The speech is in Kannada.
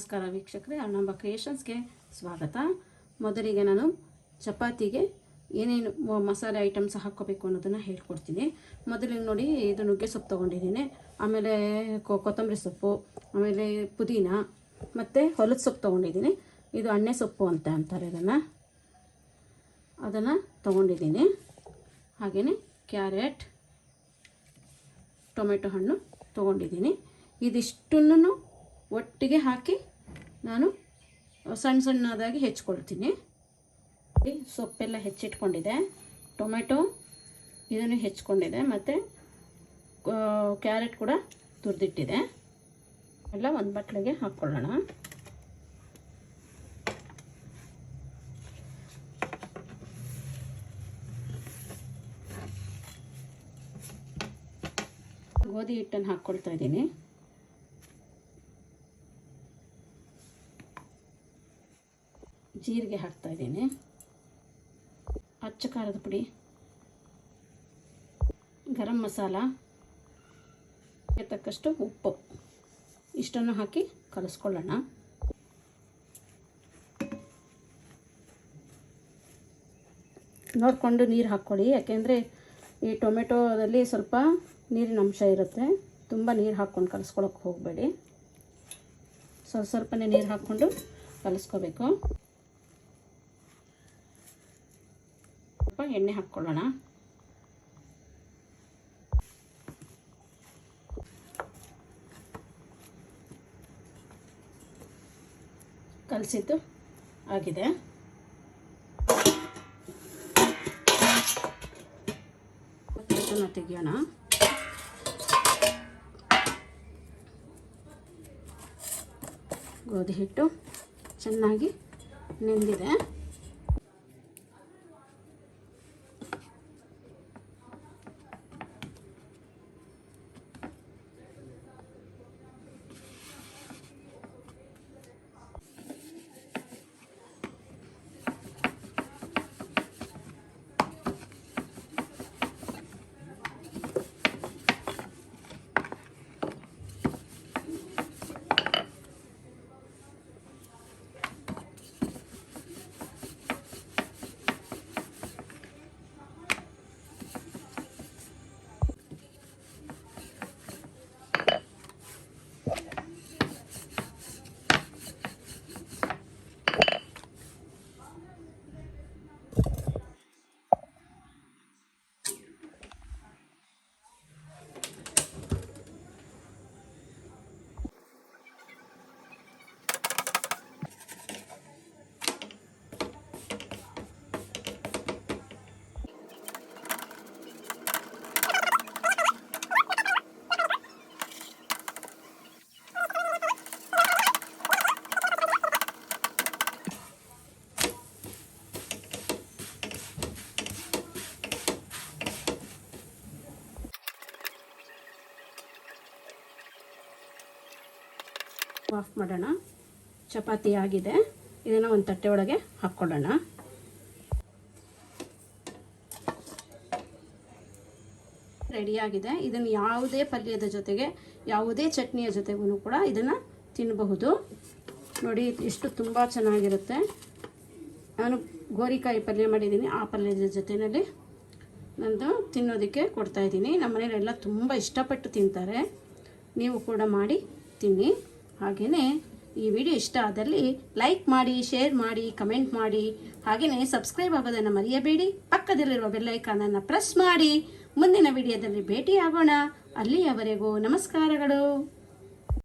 ನಮಸ್ಕಾರ ವೀಕ್ಷಕರೇ, ಅಣ್ಣಂಬ ಕ್ರಿಯೇಷನ್ಸ್ಗೆ ಸ್ವಾಗತ. ಮೊದಲಿಗೆ ನಾನು ಚಪಾತಿಗೆ ಏನೇನು ಮಸಾಲೆ ಐಟಮ್ಸ್ ಹಾಕ್ಕೋಬೇಕು ಅನ್ನೋದನ್ನು ಹೇಳ್ಕೊಡ್ತೀನಿ. ಮೊದಲಿಗೆ ನೋಡಿ ಇದು ನುಗ್ಗೆ ಸೊಪ್ಪು ತೊಗೊಂಡಿದ್ದೀನಿ. ಆಮೇಲೆ ಕೊತ್ತಂಬರಿ ಸೊಪ್ಪು, ಆಮೇಲೆ ಪುದೀನ, ಮತ್ತು ಹೊಲದ ಸೊಪ್ಪು ತೊಗೊಂಡಿದ್ದೀನಿ. ಇದು ಅಣ್ಣೆ ಸೊಪ್ಪು ಅಂತ ಅಂತಾರೆ ಇದನ್ನು. ಅದನ್ನು ತೊಗೊಂಡಿದ್ದೀನಿ. ಹಾಗೆಯೇ ಕ್ಯಾರೆಟ್, ಟೊಮೆಟೊ ಹಣ್ಣು ತೊಗೊಂಡಿದ್ದೀನಿ. ಇದಿಷ್ಟನ್ನು ಒಟ್ಟಿಗೆ ಹಾಕಿ ನಾನು ಸಣ್ಣ ಸಣ್ಣದಾಗಿ ಹೆಚ್ಕೊಳ್ತೀನಿ. ಸೊಪ್ಪೆಲ್ಲ ಹೆಚ್ಚಿಟ್ಕೊಂಡಿದೆ. ಟೊಮೆಟೊ ಇದನ್ನು ಹೆಚ್ಕೊಂಡಿದೆ. ಮತ್ತು ಕ್ಯಾರೆಟ್ ಕೂಡ ತುರಿದಿಟ್ಟಿದೆ. ಎಲ್ಲ ಒಂದು ಬಟ್ಲಿಗೆ ಹಾಕ್ಕೊಳ್ಳೋಣ ಗೋಧಿ ಹಿಟ್ಟನ್ನು ಹಾಕ್ಕೊಳ್ತಾ ಇದ್ದೀನಿ. ಜೀರಿಗೆ ಹಾಕ್ತಾ ಇದ್ದೀನಿ. ಅಚ್ಚ ಖಾರದ ಪುಡಿ. ಗರಂ ಮಸಾಲ. ತಕ್ಕಷ್ಟು ಉಪ್ಪು. ಇಷ್ಟನ್ನು ಹಾಕಿ ಕಲಿಸ್ಕೊಳ್ಳೋಣ. ನೋಡಿಕೊಂಡು ನೀರು ಹಾಕ್ಕೊಳ್ಳಿ. ಯಾಕೆಂದರೆ ಈ ಟೊಮೆಟೊದಲ್ಲಿ ಸ್ವಲ್ಪ ನೀರಿನ ಅಂಶ ಇರುತ್ತೆ. ತುಂಬ ನೀರು ಹಾಕ್ಕೊಂಡು ಕಲಿಸ್ಕೊಳಕ್ಕೆ ಹೋಗಬೇಡಿ. ಸ್ವಲ್ಪ ಸ್ವಲ್ಪನೇ ನೀರು ಹಾಕ್ಕೊಂಡು ಕಲಿಸ್ಕೋಬೇಕು. ಎಣ್ಣೆ ಹಾಕ್ಕೊಳ್ಳೋಣ. ಕಲಸಿದ್ದು ಆಗಿದೆ. ತೆಗಿಯೋಣ. ಗೋಧಿ ಹಿಟ್ಟು ಚೆನ್ನಾಗಿ ನೆಂದಿದೆ. ಆಫ್ ಮಾಡೋಣ. ಚಪಾತಿ ಆಗಿದೆ. ಇದನ್ನು ಒಂದು ತಟ್ಟೆ ಒಳಗೆ ಹಾಕ್ಕೊಳ್ಳೋಣ. ರೆಡಿಯಾಗಿದೆ ಇದನ್ನು ಯಾವುದೇ ಪಲ್ಯದ ಜೊತೆಗೆ, ಯಾವುದೇ ಚಟ್ನಿಯ ಜೊತೆಗೂ ಕೂಡ ಇದನ್ನು ತಿನ್ನಬಹುದು ನೋಡಿ ಇಷ್ಟು ತುಂಬ ಚೆನ್ನಾಗಿರುತ್ತೆ. ನಾನು ಗೋರಿಕಾಯಿ ಪಲ್ಯ ಮಾಡಿದ್ದೀನಿ. ಆ ಪಲ್ಯದ ಜೊತೆಯಲ್ಲಿ ನಂದು ತಿನ್ನೋದಕ್ಕೆ ಕೊಡ್ತಾಯಿದ್ದೀನಿ ನಮ್ಮ ಮನೇಲೆಲ್ಲ ತುಂಬ ಇಷ್ಟಪಟ್ಟು ತಿಂತಾರೆ. ನೀವು ಕೂಡ ಮಾಡಿ ತಿನ್ನಿ. ಹಾಗೆಯೇ ಈ ವಿಡಿಯೋ ಇಷ್ಟ ಆದಲ್ಲಿ ಲೈಕ್ ಮಾಡಿ ಶೇರ್ ಮಾಡಿ ಕಮೆಂಟ್ ಮಾಡಿ. ಹಾಗೆಯೇ ಸಬ್ಸ್ಕ್ರೈಬ್ ಆಗೋದನ್ನು ಮರೆಯಬೇಡಿ. ಪಕ್ಕದಲ್ಲಿರುವ ಬೆಲ್ಲೈಕಾನನ್ನು ಪ್ರೆಸ್ ಮಾಡಿ. ಮುಂದಿನ ವಿಡಿಯೋದಲ್ಲಿ ಭೇಟಿಯಾಗೋಣ. ಅಲ್ಲಿಯವರೆಗೂ ನಮಸ್ಕಾರಗಳು.